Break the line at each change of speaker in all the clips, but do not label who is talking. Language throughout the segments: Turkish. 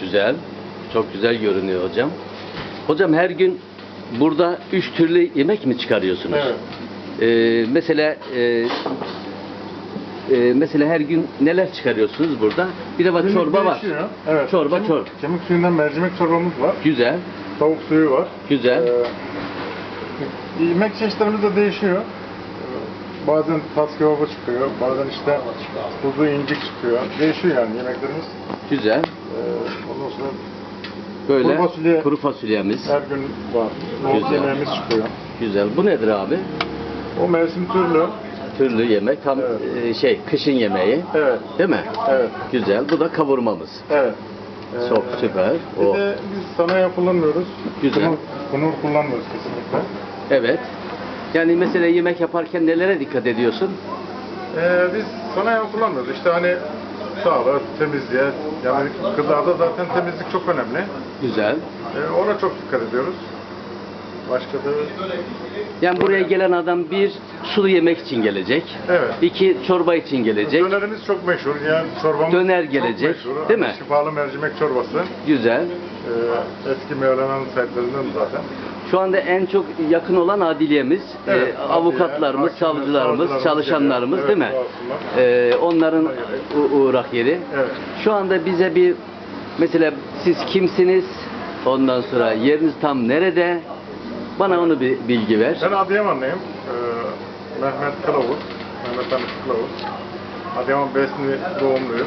Güzel. Çok güzel görünüyor hocam. Hocam her gün burada üç türlü yemek mi çıkarıyorsunuz?
Evet.
Ee, mesela e, e, mesela her gün neler çıkarıyorsunuz burada? Bir de var
Günlük
çorba var.
değişiyor. Evet.
Çorba,
kemik,
çorba.
Kemik suyundan mercimek çorbamız var.
Güzel,
Tavuk suyu var.
güzel.
Ee, yemek çeşitlerimiz de değişiyor. Ee, Bazen tas kebabı çıkıyor, bazen işte kuzu incik çıkıyor. Değişiyor yani yemeklerimiz.
Güzel.
Ee, ondan sonra
Böyle
Kuru fasulye.
kuru fasulyemiz.
her gün var. Nohut yemeğimiz çıkıyor.
Güzel. Bu nedir abi?
O mevsim türlü.
Türlü yemek. Tam
Evet.
e, şey kışın yemeği.
Evet,
Değil mi?
evet,
Güzel. Bu da kavurmamız.
evet. Ee,
Çok süper.
Bir
O.
de biz sanayi kullanmıyoruz.
Güzel.
Kunur, kunur kullanmıyoruz kesinlikle.
Evet. Yani mesela yemek yaparken nelere dikkat ediyorsun?
Ee, biz sanayi kullanmıyoruz. İşte hani sağlığı, temizliğe, yani gıdada zaten temizlik çok önemli.
Güzel.
Ee, ona çok dikkat ediyoruz. Başka da...
Yani buraya gelen adam bir sulu yemek için gelecek.
Evet.
İki çorba için gelecek.
Dönerimiz çok meşhur. Yani çorbamız
Döner
çok
gelecek,
meşhur.
değil mi?
Şifalı mercimek çorbası.
Güzel.
Ee, eski Mevlana'nın sahiplerinden zaten.
Şu anda en çok yakın olan adiliyemiz,
Evet,
e, avukatlarımız,
hakimler,
savcılarımız, çalışanlarımız
geliyor.
değil mi?
Evet,
E, onların u- uğrak yeri.
Evet.
Şu anda bize bir mesela siz kimsiniz? Ondan sonra yeriniz tam nerede? Bana onu bir bilgi ver.
Ben Adıyamanlıyım. Ee, Mehmet Kılavuz. Mehmet Hamit Kılavuz. Adıyaman Besni doğumluyum.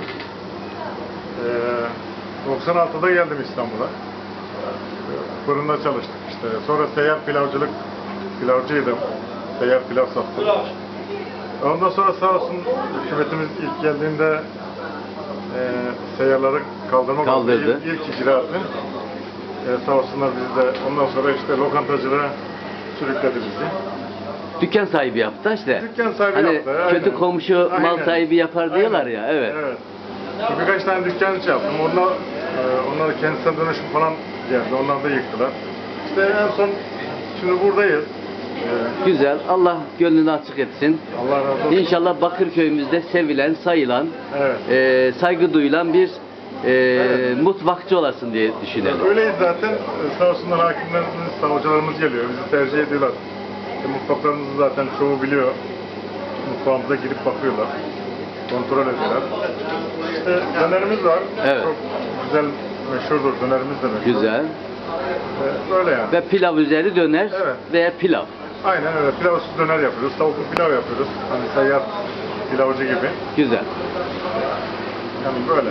Ee, 96'da geldim İstanbul'a. Ee, Fırında çalıştık işte. Sonra seyyar pilavcılık, pilavcıydım. Seyyar pilav sattım. Ondan sonra sağ olsun hükümetimiz ilk geldiğinde e, seyyarları kaldırmak
Kaldırdı.
İlk, ilk icraatı. E, sağ olsunlar bizi de ondan sonra işte lokantacılığa sürükledi bizi.
Dükkan sahibi yaptı işte.
Dükkan sahibi
hani
yaptı, aynen.
kötü komşu mal
Aynen.
sahibi yapar diyorlar
Aynen.
ya. Evet.
Evet. Birkaç tane dükkan şey yaptım. Onlar, e, onlar kentsel dönüşüm falan geldi. Onlar da yıktılar. İşte en son şimdi buradayız. E,
Güzel. Allah gönlünü açık etsin.
Allah razı olsun.
İnşallah Bakırköy'ümüzde sevilen, sayılan,
Evet.
e, saygı duyulan bir e,
Evet.
mutfakçı olasın diye düşünelim.
Öyleyiz zaten. E, Sağ olsunlar hakimlerimiz, savcılarımız geliyor. Bizi tercih ediyorlar. İşte mutfaklarımızı zaten çoğu biliyor. Mutfağımıza girip bakıyorlar. Kontrol ediyorlar. İşte dönerimiz var.
Evet.
Çok güzel, meşhurdur. Dönerimiz de meşhur.
Güzel.
Böyle yani.
Ve pilav üzeri döner
Evet.
veya pilav.
Aynen öyle. Pilavsız döner yapıyoruz. Tavuklu pilav yapıyoruz. Hani seyyar pilavcı gibi.
Güzel.
Yani böyle.